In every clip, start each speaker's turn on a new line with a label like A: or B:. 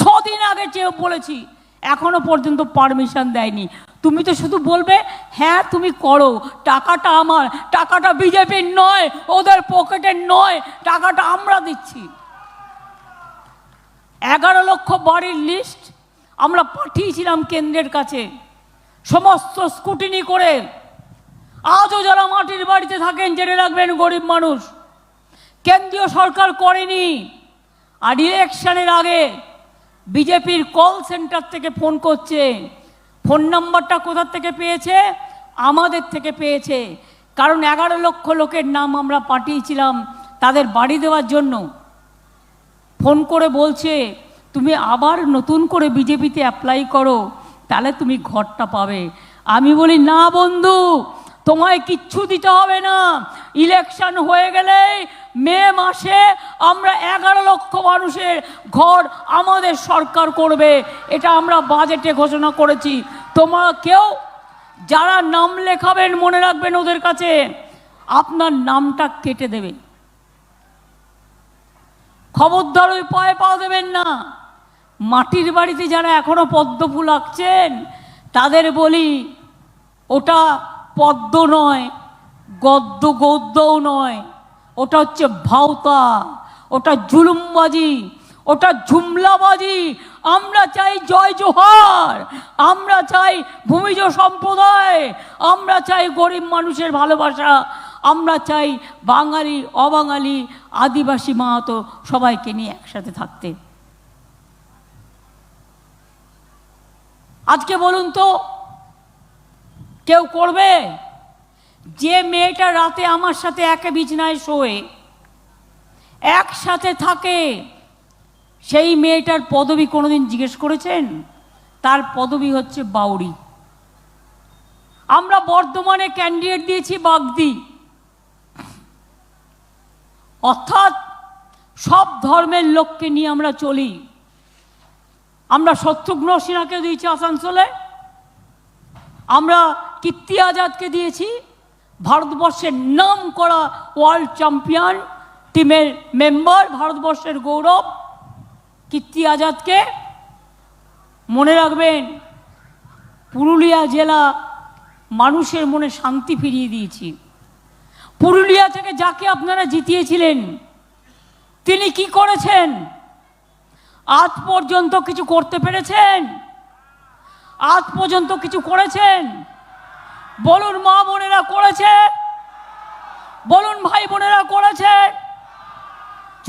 A: ছদিন আগে চেয়ে বলেছি, এখনও পর্যন্ত পারমিশন দেয়নি। তুমি তো শুধু বলবে হ্যাঁ তুমি করো। টাকাটা আমার, টাকাটা বিজেপির নয়, ওদের পকেটের নয়, টাকাটা আমরা দিচ্ছি। এগারো লক্ষ বাড়ির লিস্ট আমরা পাঠিয়েছিলাম কেন্দ্রের কাছে। সমস্ত স্কুটিনি করে আজও যারা মাটির বাড়িতে থাকেন, জেনে রাখবেন, গরিব মানুষ। কেন্দ্রীয় সরকার করেনি। আর ইলেকশনের আগে বিজেপির কল সেন্টার থেকে ফোন করছে। ফোন নাম্বারটা কোথার থেকে পেয়েছে? আমাদের থেকে পেয়েছে। কারণ এগারো লক্ষ লোকের নাম আমরা পাঠিয়েছিলাম তাদের বাড়ি দেওয়ার জন্য। ফোন করে বলছে, তুমি আবার নতুন করে বিজেপিতে অ্যাপ্লাই করো, তাহলে তুমি ঘরটা পাবে। আমি বলি, না বন্ধু, তোমায় কিচ্ছু দিতে হবে না। ইলেকশন হয়ে গেলে মে মাসে আমরা এগারো লক্ষ মানুষের ঘর আমাদের সরকার করবে। এটা আমরা বাজেটে ঘোষণা করেছি। তোমরা কেউ যারা নাম লেখাবেন, মনে রাখবেন ওদের কাছে, আপনার নামটা কেটে দেবে খবরদার ওই পায়ে পা দেবেন না। মাটির বাড়িতে যারা এখনও পদ্ম ফুল আঁকছেন, তাদের বলি, ওটা পদ্ম নয়, গদ্য গদ্যও নয়। ওটা হচ্ছে ভাওতা, ওটা জুলুমবাজি, ওটা ঝুমলাবাজি। আমরা চাই জয় জোহার, আমরা চাই ভূমিজ সম্প্রদায়, আমরা চাই গরিব মানুষের ভালোবাসা, আমরা চাই বাঙালি, অবাঙালি, আদিবাসী মাহাতো সবাইকে নিয়ে একসাথে থাকতে। আজকে বলুন তো, কেউ করবে? যে মেয়েটা রাতে আমার সাথে একে বিছনায় শোয়ে, একসাথে থাকে, সেই মেয়েটার পদবি কোনোদিন জিজ্ঞেস করেছেন? তার পদবি হচ্ছে বাউরি আমরা বর্ধমানে ক্যান্ডিডেট দিয়েছি বাগদি। অর্থাৎ সব ধর্মের লোককে নিয়ে আমরা চলি। আমরা শত্রুঘ্ন সিনহাকে দিয়েছি আসানসোলে। আমরা কীর্তি আজাদকে দিয়েছি। ভারতবর্ষের নাম করা ওয়ার্ল্ড চ্যাম্পিয়ন টিমের মেম্বার ভারতবর্ষের গৌরব কীর্তি আজাদকে মনে রাখবেন, পুরুলিয়া জেলা মানুষের মনে শান্তি ফিরিয়ে দিয়েছি। পুরুলিয়া থেকে যাকে আপনারা জিতিয়েছিলেন, তিনি কি করেছেন? আজ পর্যন্ত কিছু করতে পেরেছেন? আজ পর্যন্ত কিছু করেছেন? বলুন মা বোনেরা করেছে? বলুন ভাই বোনেরা করেছে?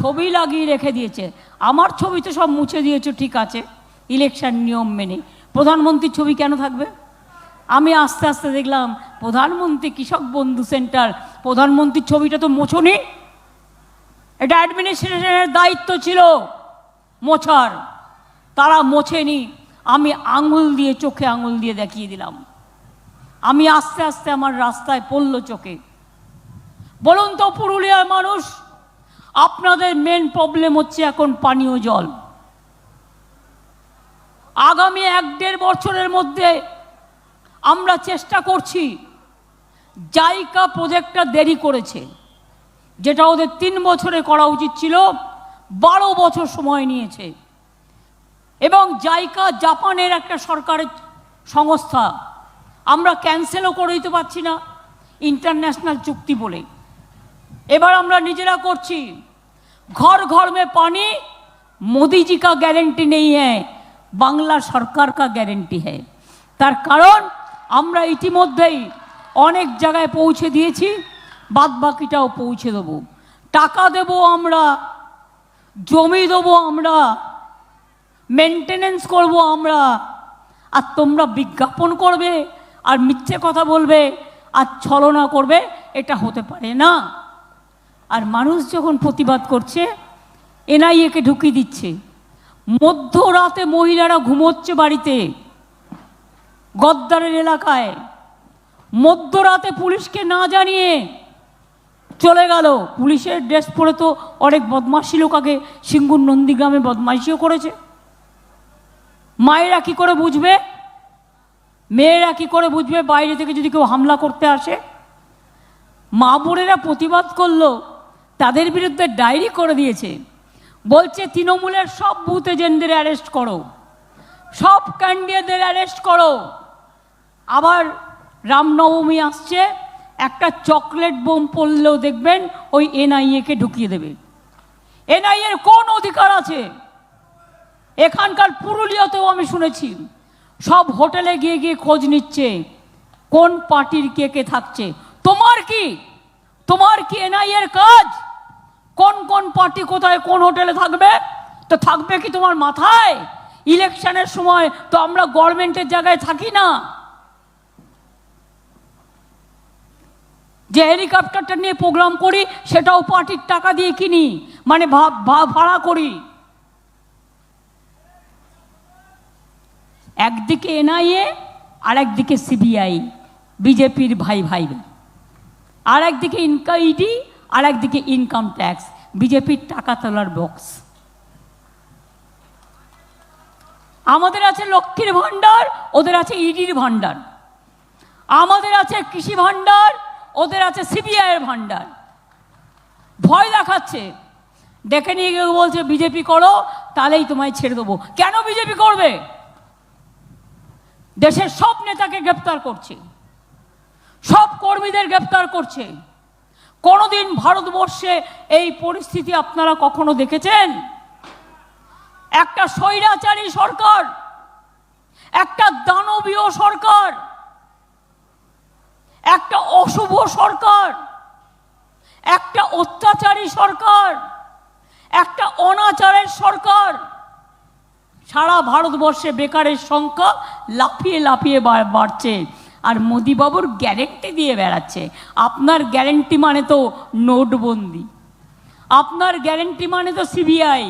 A: ছবি লাগিয়ে রেখে দিয়েছে। আমার ছবি তো সব মুছে দিয়েছে, ঠিক আছে। ইলেকশন নিয়ম মেনে। প্রধানমন্ত্রীর ছবি কেন থাকবে? আমি আস্তে আস্তে দেখলাম, প্রধানমন্ত্রী কৃষক বন্ধু সেন্টার। প্রধানমন্ত্রীর ছবিটা তো মোছনি। এটা অ্যাডমিনিস্ট্রেশনের দায়িত্ব ছিল মোছার। তারা মোছেনি। আমি আঙুল দিয়ে, চোখে আঙুল দিয়ে দেখিয়ে দিলাম। আমি আস্তে আস্তে আমার রাস্তায় পড়ল চোখে। বলুন তো, পুরুলিয়ার মানুষ, আপনাদের মেন প্রবলেম হচ্ছে এখন পানীয় জল। আগামী এক দেড় বছরের মধ্যে আমরা চেষ্টা করছি, জাইকা প্রজেক্টটা দেরি করেছে। যেটা ওদের তিন বছরে করা উচিত ছিল, বারো বছর সময় নিয়েছে। এবং জাইকা জাপানের একটা সরকারের সংস্থা আমরা ক্যান্সেলও করে দিতে পারছি না। ইন্টারন্যাশনাল চুক্তি বলে। এবার আমরা নিজেরা করছি। ঘর ঘর মে পানি, মোদিজি কা গ্যারেন্টি নেই হ্যাঁ বাংলা সরকার কা গ্যারেন্টি হ্যাঁ। তার কারণ, আমরা ইতিমধ্যেই অনেক জায়গায় পৌঁছে দিয়েছি বাদ বাকিটাও পৌঁছে দেব। টাকা দেব আমরা, জমি দেব আমরা মেনটেনেন্স করব আমরা। আর তোমরা বিজ্ঞাপন করবে আর মিথ্যে কথা বলবে আর ছলনা করবে, এটা হতে পারে না। আর মানুষ যখন প্রতিবাদ করছে, এনআইএকে ঢুকিয়ে দিচ্ছে। মধ্যরাতে মহিলারা ঘুমোচ্ছে বাড়িতে, গদ্দারের এলাকায়। মধ্যরাতে পুলিশকে না জানিয়ে চলে গেল। পুলিশের ড্রেস পরে তো অনেক বদমাশি লোক আগে সিঙ্গুর নন্দীগ্রামে বদমাইশিও করেছে। মায়েরা কি করে বুঝবে? মেয়েরা কি করে বুঝবে বাইরে থেকে যদি কেউ হামলা করতে আসে? মা বোনেরা প্রতিবাদ করল, তাদের বিরুদ্ধে ডায়েরি করে দিয়েছে। বলছে, তৃণমূলের সব বুথ এজেন্টদের অ্যারেস্ট করো। সব ক্যান্ডিডেটদের অ্যারেস্ট করো। আবার রামনবমী আসছে, একটা চকলেট বোম পড়লেও দেখবেন ওই এনআইএকে ঢুকিয়ে দেবে। এনআইএর কোন অধিকার আছে? এখানকার পুরুলিয়াতেও আমি শুনেছি। সব হোটেলে গিয়ে গিয়ে খোঁজ নিচ্ছে, কোন পার্টির কে কে থাকছে। তোমার কি? তোমার কি এনআইএর কাজ? কোন কোন পার্টি কোথায়, কোন হোটেলে থাকবে? তো থাকবে কি তোমার মাথায়? ইলেকশনের সময় তো আমরা গভর্নমেন্টের জায়গায় থাকি না। যে হেলিকপ্টারটা নিয়ে প্রোগ্রাম করি, সেটাও পার্টির টাকা দিয়ে কিনি মানে ভাড়া করি। একদিকে এনআইএ আর একদিকে সিবিআই, বিজেপির ভাই ভাই। আর একদিকে ইনকাম ইডি আর একদিকে ইনকাম ট্যাক্স বিজেপির টাকা তোলার বক্স আমাদের আছে লক্ষ্মীর ভাণ্ডার, ওদের আছে ইডির ভাণ্ডার। আমাদের আছে কৃষি ভাণ্ডার, ওদের আছে সিবিআইয়ের ভাণ্ডার। ভয় দেখাচ্ছে। ডেকে নিয়ে গিয়ে বলছে, বিজেপি করো, তাহলেই তোমায় ছেড়ে দেবো। কেন বিজেপি করবে? দেশের সব নেতাকে গ্রেপ্তার করছে। সব কর্মীদের গ্রেপ্তার করছে। কোনোদিন ভারতবর্ষে এই পরিস্থিতি আপনারা কখনো দেখেছেন? একটা স্বৈরাচারী সরকার, একটা দানবীয় সরকার, একটা অশুভ সরকার, একটা অত্যাচারী সরকার, একটা অনাচারের সরকার। সারা ভারতবর্ষে বেকারের সংখ্যা লাফিয়ে লাফিয়ে বাড়ছে। আর মোদিবাবুর গ্যারেন্টি দিয়ে বেড়াচ্ছে। আপনার গ্যারেন্টি মানে তো নোটবন্দি। আপনার গ্যারেন্টি মানে তো সিবিআই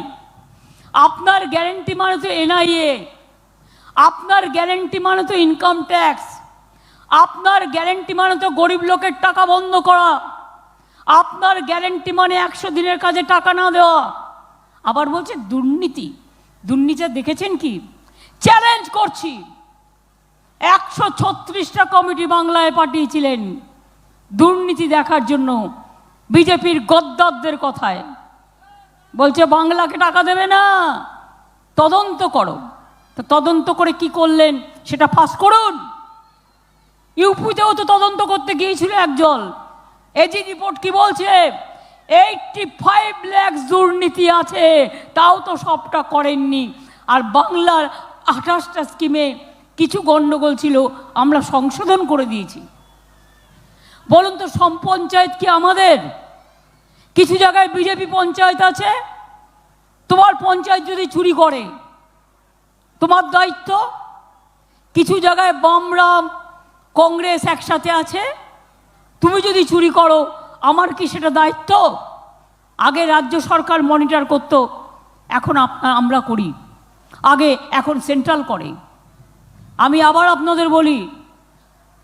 A: আপনার গ্যারেন্টি মানে তো এনআইএ আপনার গ্যারেন্টি মানে তো ইনকাম ট্যাক্স আপনার গ্যারেন্টি মানে তো গরিব লোকের টাকা বন্ধ করা। আপনার গ্যারেন্টি মানে একশো দিনের কাজে টাকা না দেওয়া। আবার বলছে দুর্নীতি। দুর্নীতি দেখেছেন কি? চ্যালেঞ্জ করছি। একশো ছত্রিশটা কমিটি বাংলায় পাঠিয়েছিলেন দুর্নীতি দেখার জন্য বিজেপির গদ্দারদের কথায়। বলছে, বাংলাকে টাকা দেবে না। তদন্ত করো। তো তদন্ত করে কি করলেন সেটা ফাঁস করুন। ইউপিতেও তো তদন্ত করতে গিয়েছিল একজন এজি রিপোর্ট কি বলছে? এইটটি ফাইভ ল্যাক্স দুর্নীতি আছে, তাও তো সবটা করেননি। আর বাংলার আঠাশটা স্কিমে কিছু গণ্ডগোল ছিল, আমরা সংশোধন করে দিয়েছি। বলুন তো সম পঞ্চায়েত কি আমাদের? কিছু জায়গায় বিজেপি পঞ্চায়েত আছে? তোমার পঞ্চায়েত যদি চুরি করে, তোমার দায়িত্ব? কিছু জায়গায় বামরাম কংগ্রেস একসাথে আছে? তুমি যদি চুরি করো আমার কি সেটা দায়িত্ব? আগে রাজ্য সরকার মনিটর করতো, এখন আমরা করি। আগে এখন সেন্ট্রাল করে। আমি আবার আপনাদের বলি,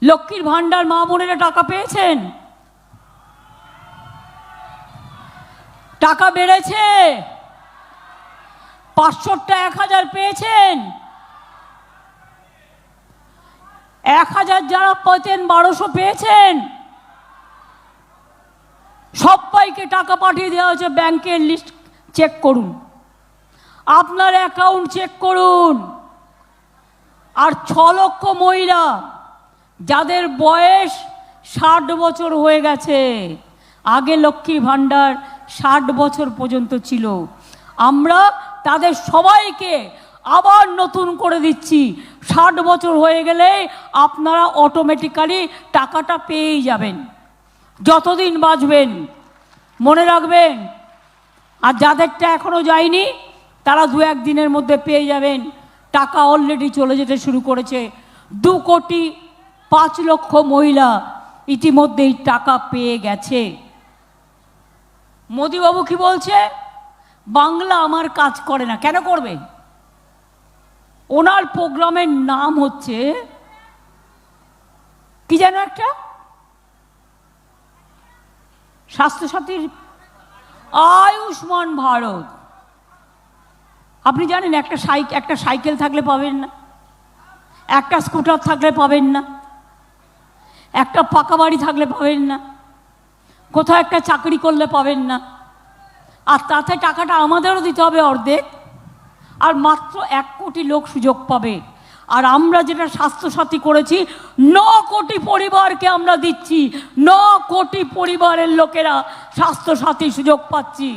A: লক্ষ্মীর ভাণ্ডার মা বোনেরা টাকা পেয়েছেন? টাকা বেড়েছে? পাঁচশোটা এক হাজার পেয়েছেন? এক হাজার যারা পেতেন বারোশো পেয়েছেন? সবাইকে টাকা পাঠিয়ে দেওয়া হয়েছে ব্যাংকের লিস্ট চেক করুন। আপনার অ্যাকাউন্ট চেক করুন। আর ছ লক্ষ মহিলা, যাদের বয়স ষাট বছর হয়ে গেছে, আগে লক্ষ্মী ভাণ্ডার ষাট বছর পর্যন্ত ছিল। আমরা তাদের সবাইকে আবার নতুন করে দিচ্ছি। ষাট বছর হয়ে গেলে আপনারা অটোমেটিক্যালি টাকাটা পেয়েই যাবেন। যতদিন বাঁচবেন, মনে রাখবেন, আর যাদেরটা এখনও যায়নি, তারা দু এক দিনের মধ্যে পেয়ে যাবেন। টাকা অলরেডি চলে যেতে শুরু করেছে। দু কোটি পাঁচ লক্ষ মহিলা ইতিমধ্যেই টাকা পেয়ে গেছে। মোদিবাবু কি বলছে? বাংলা আমার কাজ করে না, কেন করবে? ওনার প্রোগ্রামের নাম হচ্ছে, কি যেন একটা? স্বাস্থ্যসাথীর আয়ুষ্মান ভারত। আপনি জানেন একটা সাইক একটা সাইকেল থাকলে পাবেন না। একটা স্কুটার থাকলে পাবেন না। একটা পাকা বাড়ি থাকলে পাবেন না। কোথাও একটা চাকরি করলে পাবেন না। আর তাতে টাকাটা আমাদেরও দিতে হবে অর্ধেক। আর মাত্র এক কোটি লোক সুযোগ পাবে। আর আমরা যেটা স্বাস্থ্যসাথী করেছি, ন কোটি পরিবারকে আমরা দিচ্ছি। ন কোটি পরিবারের লোকেরা স্বাস্থ্যসাথী সুযোগ পাচ্ছি।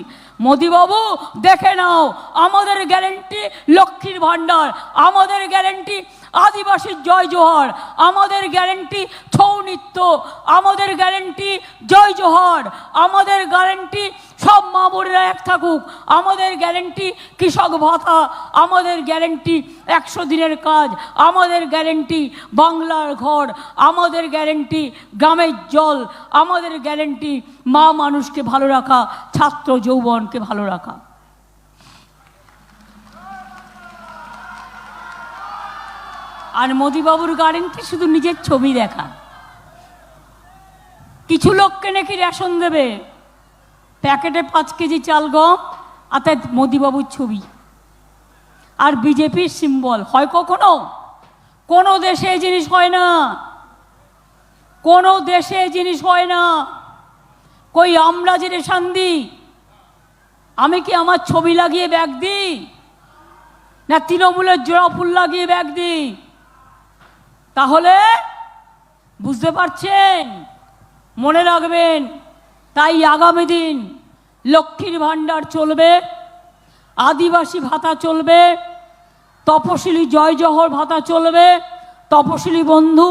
A: মোদিবাবু, দেখে নাও, আমাদের গ্যারেন্টি লক্ষ্মীর ভাণ্ডার, আমাদের গ্যারেন্টি আদিবাসীর জয় জোহর। আমাদের গ্যারেন্টি ছৌ নৃত্য, আমাদের গ্যারেন্টি জয় জোহর, আমাদের গ্যারেন্টি সব মা বোনেরা এক থাকুক। আমাদের গ্যারেন্টি কৃষক ভাতা, আমাদের গ্যারেন্টি একশো দিনের কাজ, আমাদের গ্যারেন্টি বাংলার ঘর, আমাদের গ্যারেন্টি গ্রামের জল, আমাদের গ্যারেন্টি মা মানুষকে ভালো রাখা, ছাত্র যৌবনকে ভালো রাখা। আর মোদিবাবুর গ্যারেন্টি শুধু নিজের ছবি দেখা। কিছু লোককে নাকি রেশন দেবে। প্যাকেটে পাঁচ কেজি চাল গম আর তাই মোদিবাবুর ছবি। আর বিজেপির সিম্বল, হয় কখনো? কোনো দেশে জিনিস হয় না। কোনো দেশে জিনিস হয় না। কই আমরা যে রেশন দিই? আমি কি আমার ছবি লাগিয়ে ব্যাগ দিই? না তৃণমূলের জোড়া ফুল লাগিয়ে ব্যাগ দিই? তাহলে বুঝতে পারছেন? মনে রাখবেন, তাই আগামী দিন লক্ষ্মীর ভাণ্ডার চলবে, আদিবাসী ভাতা চলবে, তপশিলি জয় জহর ভাতা চলবে, তপশিলি বন্ধু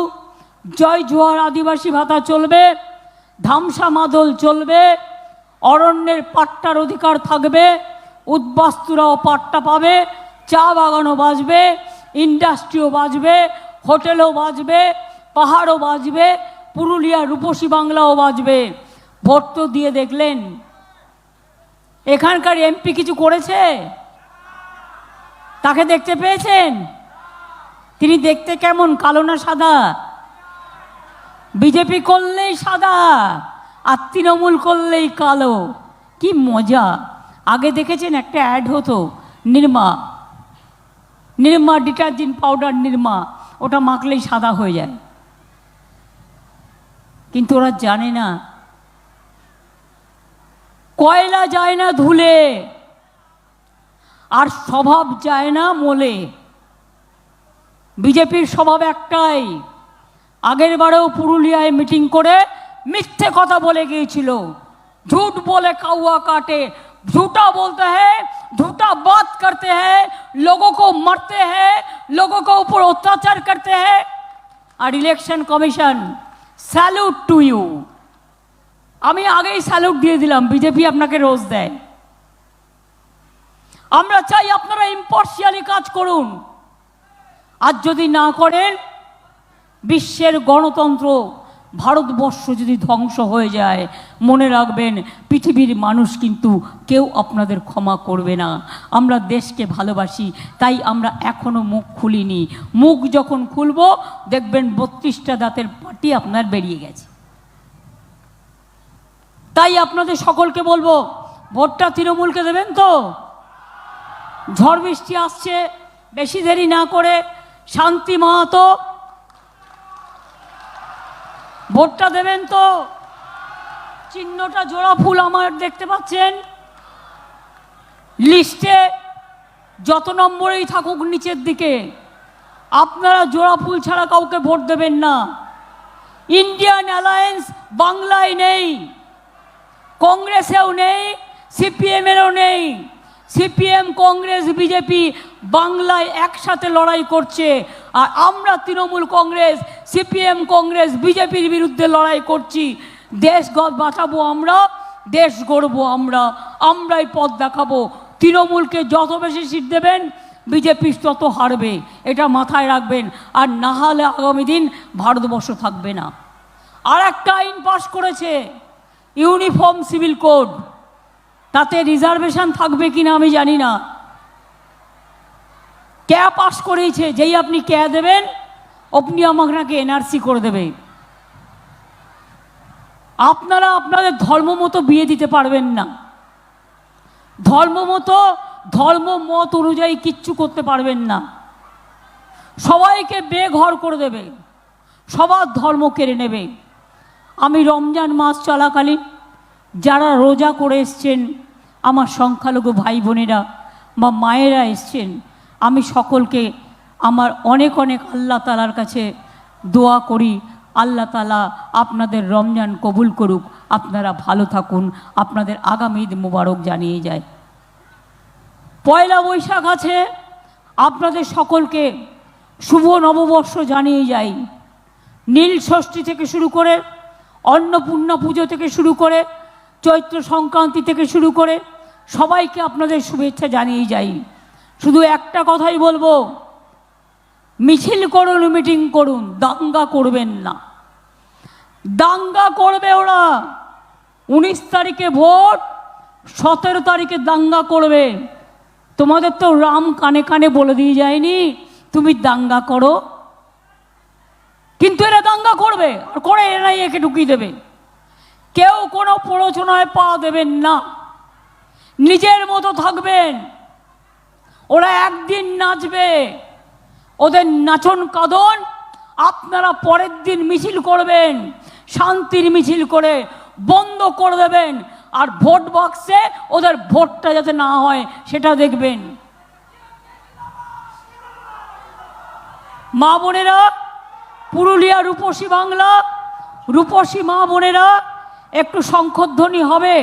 A: জয় জোহর আদিবাসী ভাতা চলবে, ধামসা মাদল চলবে, অরণ্যের পাট্টার অধিকার থাকবে, উদ্বাস্তুরাও পাট্টা পাবে, চা বাগানও বাজবে, ইন্ডাস্ট্রিও বাজবে হোটেলও বাজবে, পাহাড়ও বাজবে, পুরুলিয়া রূপসী বাংলাও বাজবে। ভোট তো দিয়ে দেখলেন। এখানকার এমপি কিছু করেছে? তাকে দেখতে পেয়েছেন? তিনি দেখতে কেমন? কালো না সাদা? বিজেপি করলেই সাদা, আর তৃণমূল করলেই কালো। কি মজা। আগে দেখেছেন একটা অ্যাড হতো, নির্মা। Nirma detergent powder Nirma. ওটা মাখলেই সাদা হয়ে যায়। কিন্তু ওরা জানে না। কয়লা যায় না ধুলে, আর স্বভাব যায় না মোলে। বিজেপির স্বভাব একটাই, আগের বারেও পুরুলিয়ায় মিটিং করে মিথ্যে কথা বলে গিয়েছিল। ঝুট বলে কাউয়া কাটে झूठा बोलते हैं झूठा बात करते हैं लोगों को मरते हैं लोगों को ऊपर अत्याचार करते हैं আর election commission salute to you আমি আগেই স্যালুট দিয়ে দিলাম বিজেপি আপনাকে রোজ দেয় আমরা চাই আপনারা ইম্পার্শিয়ালি কাজ করুন আর যদি না করেন বিশ্বের গণতন্ত্র ভারতবর্ষ যদি ধ্বংস হয়ে যায়, মনে রাখবেন, পৃথিবীর মানুষ কিন্তু কেউ আপনাদের ক্ষমা করবে না। আমরা দেশকে ভালোবাসি, তাই আমরা এখনও মুখ খুলিনি। মুখ যখন খুলব, দেখবেন বত্রিশটা দাঁতের পাটি আপনার বেরিয়ে গেছে। তাই আপনাদের সকলকে বলব, ভোটটা তৃণমূলকে দেবেন তো? ঝড় বৃষ্টি আসছে, বেশি দেরি না করে শান্তি মাহাতো ভোটটা দেবেন তো? চিহ্নটা জোড়া ফুল আমার দেখতে পাচ্ছেন। লিস্টে যত নম্বরেই থাকুক নিচের দিকে, আপনারা জোড়া ফুল ছাড়া কাউকে ভোট দেবেন না। ইন্ডিয়ান অ্যালায়েন্স বাংলায় নেই, কংগ্রেসেও নেই, সিপিএমেরও নেই। সিপিএম, কংগ্রেস, বিজেপি বাংলায় একসাথে লড়াই করছে। আর আমরা তৃণমূল কংগ্রেস, সিপিএম, কংগ্রেস, বিজেপির বিরুদ্ধে লড়াই করছি। দেশ বাঁচাবো আমরা, দেশ গড়বো আমরা, আমরাই পথ দেখাবো। তৃণমূলকে যত বেশি সিট দেবেন, বিজেপি তত হারবে। এটা মাথায় রাখবেন। আর না হলে আগামী দিন ভারতবর্ষ থাকবে না। আর একটা আইন পাশ করেছে, ইউনিফর্ম সিভিল কোড। তাতে রিজার্ভেশন থাকবে কিনা আমি জানি না। ক্যা পাস করেছে, যেই আপনি ক্যা দেবেন, আপনি আমাকে এনআরসি করে দেবে আপনারা আপনাদের ধর্ম মতো বিয়ে দিতে পারবেন না। ধর্ম মতো, ধর্ম মত অনুযায়ী কিচ্ছু করতে পারবেন না। সবাইকে বেঘর করে দেবে। সবার ধর্ম কেড়ে নেবে। আমি রমজান মাস চলাকালীন যারা রোজা করে এসছেন, আমার সংখ্যালঘু ভাই বোনেরা বা মায়েরা এসছেন, আমি সকলকে আমার অনেক অনেক আল্লাহ তালার কাছে দোয়া করি। আল্লাহ তালা আপনাদের রমজান কবুল করুক, আপনারা ভালো থাকুন, আপনাদের আগামী ঈদ মুবারক জানিয়ে যায়। পয়লা বৈশাখ আছে, আপনাদের সকলকে শুভ নববর্ষ জানিয়ে যাই। নীল ষষ্ঠী থেকে শুরু করে, অন্নপূর্ণা পুজো থেকে শুরু করে চৈত্র সংক্রান্তি থেকে শুরু করে সবাইকে আপনাদের শুভেচ্ছা জানিয়ে যাই। শুধু একটা কথাই বলব, মিছিল করুন, মিটিং করুন, দাঙ্গা করবেন না। দাঙ্গা করবে ওরা। উনিশ তারিখে ভোট, সতেরো তারিখে দাঙ্গা করবে। তোমাদের তো রাম কানে কানে বলে দিয়ে যায়নি, তুমি দাঙ্গা করো। কিন্তু এরা দাঙ্গা করবে, আর করে এরাই একে ঢুকিয়ে দেবে। কেউ কোনো প্ররোচনায় পা দেবেন না। নিজের মতো থাকবেন। ওরা একদিন নাচবে। ওদের নাচন কাদন। আপনারা পরের দিন মিছিল করবেন। শান্তির মিছিল করে বন্ধ করে দেবেন। আর ভোট বক্সে ওদের ভোটটা যাতে না হয়, সেটা দেখবেন। মা বোনেরা পুরুলিয়া রূপসী বাংলা, রূপসী মা বোনেরা একটু শঙ্খধ্বনি হবে,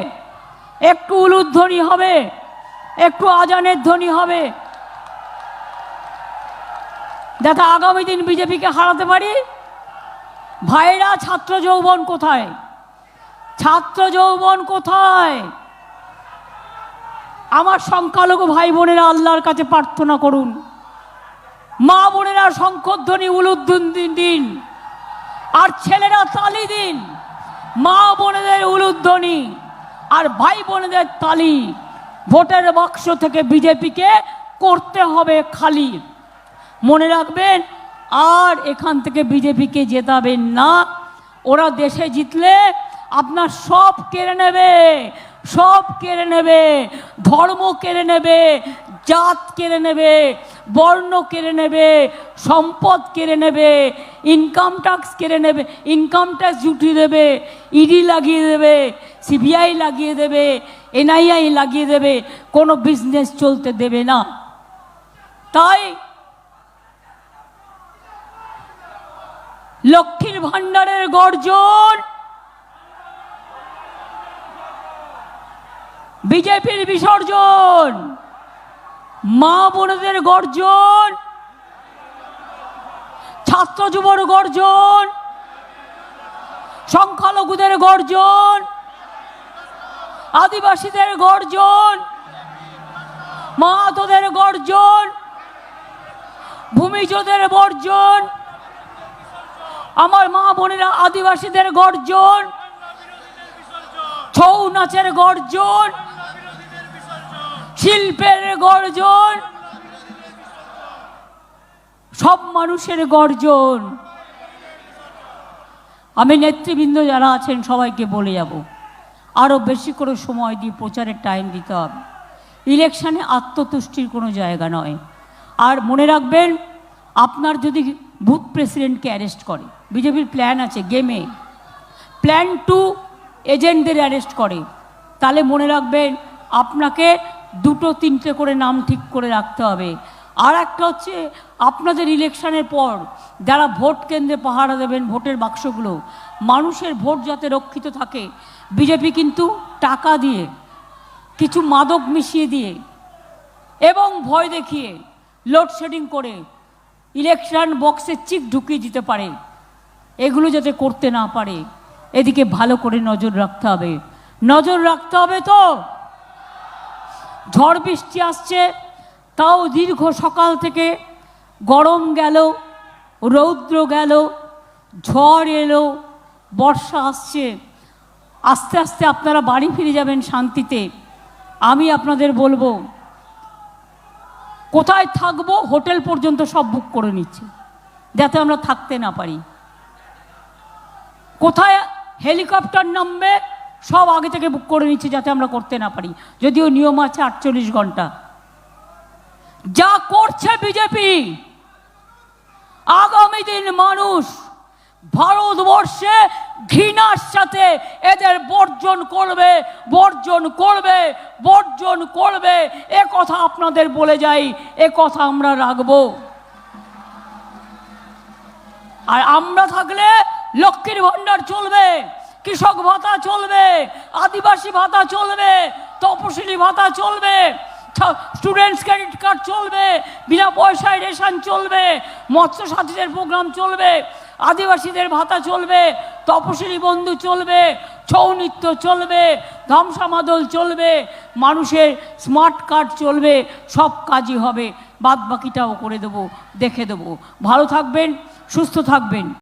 A: একটু উলুধ্বনি হবে, একটু আজানের ধ্বনি হবে। যাতে আগামী দিন বিজেপিকে হারাতে পারি? ভাইরা, ছাত্র যৌবন কোথায়? ছাত্র যৌবন কোথায়? আমার সংখ্যালঘু ভাই বোনেরা আল্লাহর কাছে প্রার্থনা করুন। মা বোনেরা শঙ্খধ্বনি উলুধ্বনি দিন, আর ছেলেরা তালি দিন। মা বোনেদের উলুধ্বনি আর ভাই বোনেদের তালি। ভোটের বাক্স থেকে বিজেপিকে করতে হবে খালি। মনে রাখবেন, আর এখান থেকে বিজেপিকে জেতাবেন না। ওরা দেশে জিতলে আপনার সব কেড়ে নেবে, সব কেড়ে নেবে, ধর্ম কেড়ে নেবে, জাত কেড়ে নেবে, বর্ণ কেড়ে নেবে, সম্পদ কেড়ে নেবে ইনকাম ট্যাক্স কেড়ে নেবে ইনকাম ট্যাক্স জুটিয়ে দেবে ইডি লাগিয়ে দেবে সিবিআই লাগিয়ে দেবে এনআইআই লাগিয়ে দেবে, কোনো বিজনেস চলতে দেবে না। তাই লক্ষ্মীর ভাণ্ডারের গর্জন বিজেপির বিসর্জন, মা বোনদের গর্জন ছাত্র যুবর গর্জন। সংখ্যালঘুদের গর্জন। আদিবাসীদের গর্জন। মাহাতোদের গর্জন। ভূমিজদের বর্জন। আমার মা বোনেরা আদিবাসীদের গর্জন। ছৌ নাচের গর্জন। শিল্পের গর্জন। সব মানুষের গর্জন। আমি নেতৃবৃন্দ যারা আছেন, সবাইকে বলে যাব। আরও বেশি করে সময় দিয়ে প্রচারের টাইম দিতে হবে। ইলেকশানে আত্মতুষ্টির কোনো জায়গা নয়। আর মনে রাখবেন, আপনার যদি বুথ প্রেসিডেন্টকে অ্যারেস্ট করে, বিজেপির প্ল্যান আছে গেমে প্ল্যান টু এজেন্টদের অ্যারেস্ট করে। তাহলে মনে রাখবেন, আপনাকে দুটো, তিনটে করে নাম ঠিক করে রাখতে হবে। আর একটা হচ্ছে আপনাদের ইলেকশনের পর যারা ভোট কেন্দ্রে পাহারা দেবেন ভোটের বাক্সগুলো, মানুষের ভোট যাতে রক্ষিত থাকে, বিজেপি কিন্তু টাকা দিয়ে, কিছু মাদক মিশিয়ে দিয়ে এবং ভয় দেখিয়ে লোডশেডিং করে ইলেকশন বক্সে চিক ঢুকিয়ে দিতে পারে। এগুলো যাতে করতে না পারে, এদিকে ভালো করে নজর রাখতে হবে। নজর রাখতে হবে তো? ঝড় বৃষ্টি আসছে তাও দীর্ঘ সকাল থেকে গরম গেল, রৌদ্র গেল, ঝড় এলো, বর্ষা আসছে। আস্তে আস্তে আপনারা বাড়ি ফিরে যাবেন শান্তিতে। আমি আপনাদের বলব, কোথায় থাকব হোটেল পর্যন্ত সব বুক করে নিচ্ছে, যাতে আমরা থাকতে না পারি। কোথায় হেলিকপ্টার নামবে সব আগে থেকে বুক করে নিচ্ছে যাতে আমরা করতে না পারি। যদিও নিয়ম আছে আটচল্লিশ ঘণ্টা। যা করছে বিজেপি। আগামী দিন মানুষ ভারতবর্ষে ঘৃণার সাথে এদের বর্জন করবে বর্জন করবে বর্জন করবে। এ কথা আপনাদের বলে যাই, এ কথা আমরা রাখব। আর আমরা থাকলে লক্ষ্মীর ভাণ্ডার চলবে, কৃষক ভাতা চলবে, আদিবাসী ভাতা চলবে, তপশিলি ভাতা চলবে স্টুডেন্টস ক্রেডিট কার্ড চলবে, বিনা পয়সায় রেশন চলবে মৎস্য সাথীদের প্রোগ্রাম চলবে, আদিবাসীদের ভাতা চলবে, তপশিলি বন্ধু চলবে, ছৌ নৃত্য চলবে ধামসা মাদল চলবে, মানুষের স্মার্ট কার্ড চলবে, সব কাজই হবে। বাদ বাকিটাও করে দেবো, দেখে দেবো। ভালো থাকবেন, সুস্থ থাকবেন।